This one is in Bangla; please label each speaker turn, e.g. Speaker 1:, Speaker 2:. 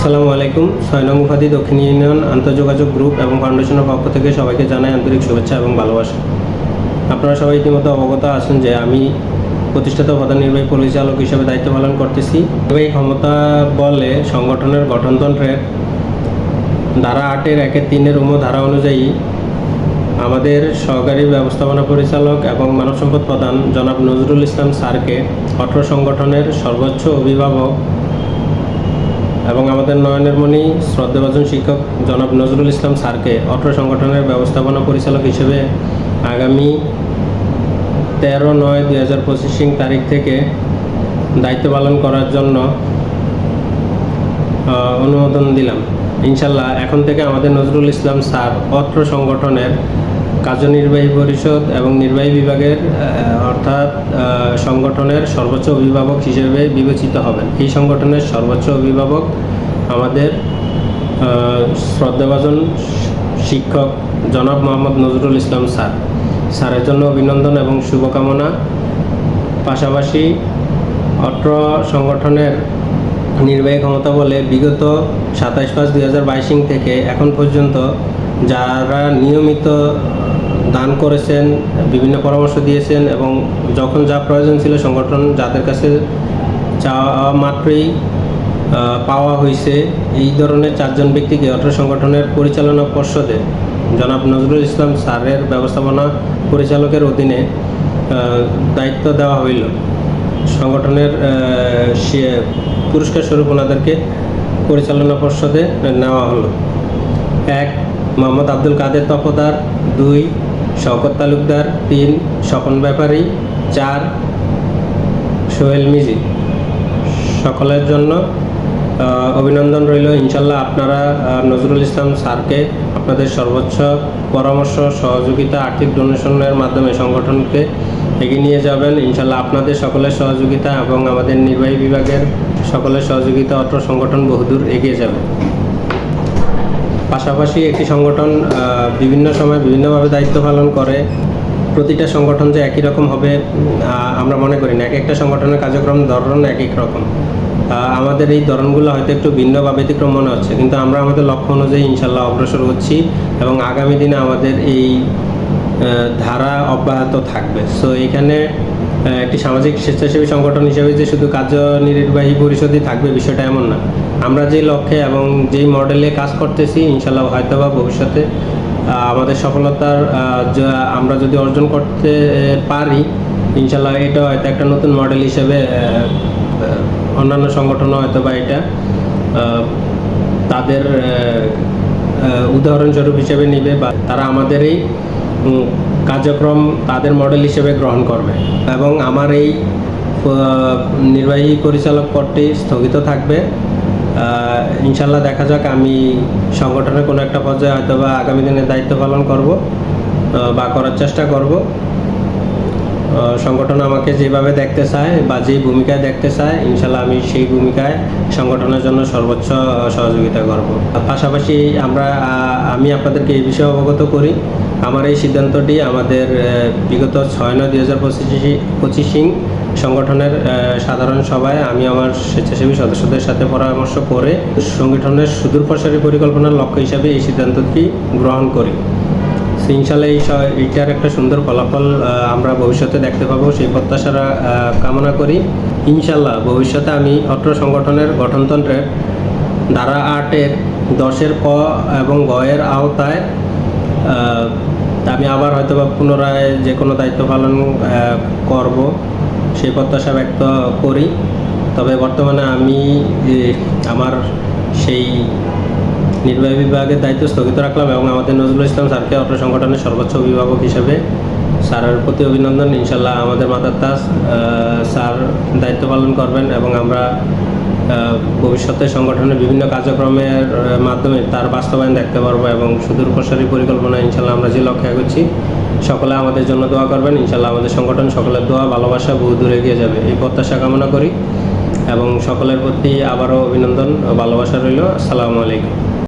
Speaker 1: আসসালামু আলাইকুম। ছয় নং উপাধি দক্ষিণ ইউনিয়ন আন্তঃযোগাযোগ গ্রুপ এবং ফাউন্ডেশনের পক্ষ থেকে সবাইকে জানাই আন্তরিক শুভেচ্ছা এবং ভালোবাসা। আপনারা সবাই ইতিমধ্যে অবগত আছেন যে আমি প্রতিষ্ঠাতা প্রধান নির্বাহী পরিচালক হিসেবে দায়িত্ব পালন করতেছি। এই ক্ষমতা বলে সংগঠনের গঠনতন্ত্রের ধারা আটের একের তিনের উম ধারা অনুযায়ী আমাদের সহকারী ব্যবস্থাপনা পরিচালক এবং মানব সম্পদ প্রধান জনাব নজরুল ইসলাম স্যারকে অত্র সংগঠনের সর্বোচ্চ অভিভাবক এবং আমাদের নয়নের মণি শ্রদ্ধাভাজন শিক্ষক জনাব নজরুল ইসলাম স্যারকে অত্র সংগঠনের ব্যবস্থাপনা পরিচালক হিসেবে আগামী তেরো নয় দুই হাজার পঁচিশ তারিখ থেকে দায়িত্ব পালন করার জন্য অনুমোদন দিলাম। ইনশাল্লাহ এখন থেকে আমাদের নজরুল ইসলাম স্যার অত্র সংগঠনের কার্যনির্বাহী পরিষদ এবং নির্বাহী বিভাগের অর্থাৎ সংগঠনের সর্বোচ্চ অভিভাবক হিসেবে বিবেচিত হবেন। এই সংগঠনের সর্বোচ্চ অভিভাবক আমাদের শ্রদ্ধাভাজন শিক্ষক জনাব মোহাম্মদ নজরুল ইসলাম স্যার। স্যারের জন্য অভিনন্দন এবং শুভকামনা। পাশাপাশি অত্র সংগঠনের নির্বাহী ক্ষমতা বলে বিগত সাতাইশ পাঁচ দুই হাজার থেকে এখন পর্যন্ত যারা নিয়মিত দান করেছেন, বিভিন্ন পরামর্শ দিয়েছেন এবং যখন যা প্রয়োজন ছিল সংগঠন যাদের কাছে চাওয়া মাত্রই পাওয়া হয়েছে এই ধরনের চারজন ব্যক্তিকে অত্র সংগঠনের পরিচালনা পর্ষদে জনাব নজরুল ইসলাম স্যারের ব্যবস্থাপনা পরিচালকের অধীনে দায়িত্ব দেওয়া হইল। সংগঠনের পুরস্কার স্বরূপ ওনাদেরকে পরিচালনা পর্ষদে নেওয়া হলো। এক, মোহাম্মদ আব্দুল কাদের তফদার দুই শওকত তালুকদার, তিন, স্বপন ব্যাপারী, চার, সোহেল মিজি। সকলের জন্য অভিনন্দন রইল। ইনশাল্লাহ আপনারা নজরুল ইসলাম স্যারকে আপনাদের সর্বোচ্চ পরামর্শ, সহযোগিতা, আর্থিক ডোনেশনের মাধ্যমে সংগঠনকে এগিয়ে নিয়ে যাবেন। ইনশাল্লাহ আপনাদের সকলের সহযোগিতা এবং আমাদের নির্বাহী বিভাগের সকলের সহযোগিতা অত্র সংগঠন বহুদূর এগিয়ে যাবে। পাশাপাশি একটি সংগঠন বিভিন্ন সময় বিভিন্নভাবে দায়িত্ব পালন করে। প্রতিটা সংগঠন যে একই রকম হবে আমরা মনে করি না। এক একটা সংগঠনের কার্যক্রম ধরন এক এক রকম আমাদের এই ধরনগুলো হয়তো একটু ভিন্ন বা ব্যতিক্রম মনে হচ্ছে, কিন্তু আমরা আমাদের লক্ষ্য অনুযায়ী ইনশাল্লাহ অগ্রসর হচ্ছি এবং আগামী দিনে আমাদের এই ধারা অব্যাহত থাকবে। সো এখানে একটি সামাজিক স্বেচ্ছাসেবী সংগঠন হিসেবে যে শুধু কার্যনির্বাহী পরিষদই থাকবে বিষয়টা এমন না। আমরা যে লক্ষ্যে এবং যেই মডেলে কাজ করতেছি ইনশাল্লাহ হয়তো বা ভবিষ্যতে আমাদের সফলতার আমরা যদি অর্জন করতে পারি ইনশাল্লাহ এটা হয়তো একটা নতুন মডেল হিসেবে অন্যান্য সংগঠনও হয়তো বা এটা তাদের উদাহরণস্বরূপ হিসেবে নিবে বা তারা আমাদের এই উম, কার্যক্রম তাদের মডেল হিসেবে গ্রহণ করবে এবং আমার এই নির্বাহী পরিচালক পদটি স্থগিত থাকবে। ইনশাল্লাহ দেখা যাক আমি সংগঠনের কোনো একটা পর্যায়ে হয়তো বা আগামী দিনে দায়িত্ব পালন করব বা করার চেষ্টা করব। সংগঠন আমাকে যেভাবে দেখতে চায় বা যেই ভূমিকায় দেখতে চায়, ইনশাল্লাহ আমি সেই ভূমিকায় সংগঠনের জন্য সর্বোচ্চ সহযোগিতা করব। পাশাপাশি আমরা আমি আপনাদেরকে এই বিষয়ে অবগত করি, আমার এই সিদ্ধান্তটি আমাদের বিগত ছয় নয় দুই হাজার পঁচিশে সংগঠনের সাধারণ সভায় আমি আমার স্বেচ্ছাসেবী সদস্যদের সাথে পরামর্শ করে সংগঠনের সুদূর প্রসারী পরিকল্পনার লক্ষ্য হিসাবে এই সিদ্ধান্তটি গ্রহণ করি। ইনশাল্লাহ এই এইটার একটা সুন্দর ফলাফল আমরা ভবিষ্যতে দেখতে পাবো। সেই প্রত্যাশারা কামনা করি। ইনশাল্লাহ ভবিষ্যতে আমি অত্র সংগঠনের গঠনতন্ত্রের ধারা আটের দশের ক এবং গয়ের আওতায় আমি আবার হয়তো বা পুনরায় যে কোনো দায়িত্ব পালন করব। সেই প্রত্যাশা ব্যক্ত করি। তবে বর্তমানে আমি আমার সেই নির্বাহী বিভাগের দায়িত্ব স্থগিত রাখলাম এবং আমাদের নজরুল ইসলাম স্যারকে অত্র সংগঠনের সর্বোচ্চ অভিভাবক হিসেবে স্যারের প্রতি অভিনন্দন। ইনশাল্লাহ আমাদের মাতার আহ, স্যার দায়িত্ব পালন করবেন এবং আমরা ভবিষ্যতে সংগঠনের বিভিন্ন কার্যক্রমের মাধ্যমে তার বাস্তবায়ন দেখতে পারব এবং সুদূর প্রসারী পরিকল্পনা ইনশাল্লাহ আমরা যে লক্ষ্যে এগোচ্ছি সকলে আমাদের জন্য দোয়া করবেন। ইনশাল্লাহ আমাদের সংগঠন সকলের দোয়া ভালোবাসা বহু দূর এগিয়ে যাবে। এই প্রত্যাশা কামনা করি এবং সকলের প্রতি আবারও অভিনন্দন ভালোবাসা রইল। আসসালামু আলাইকুম।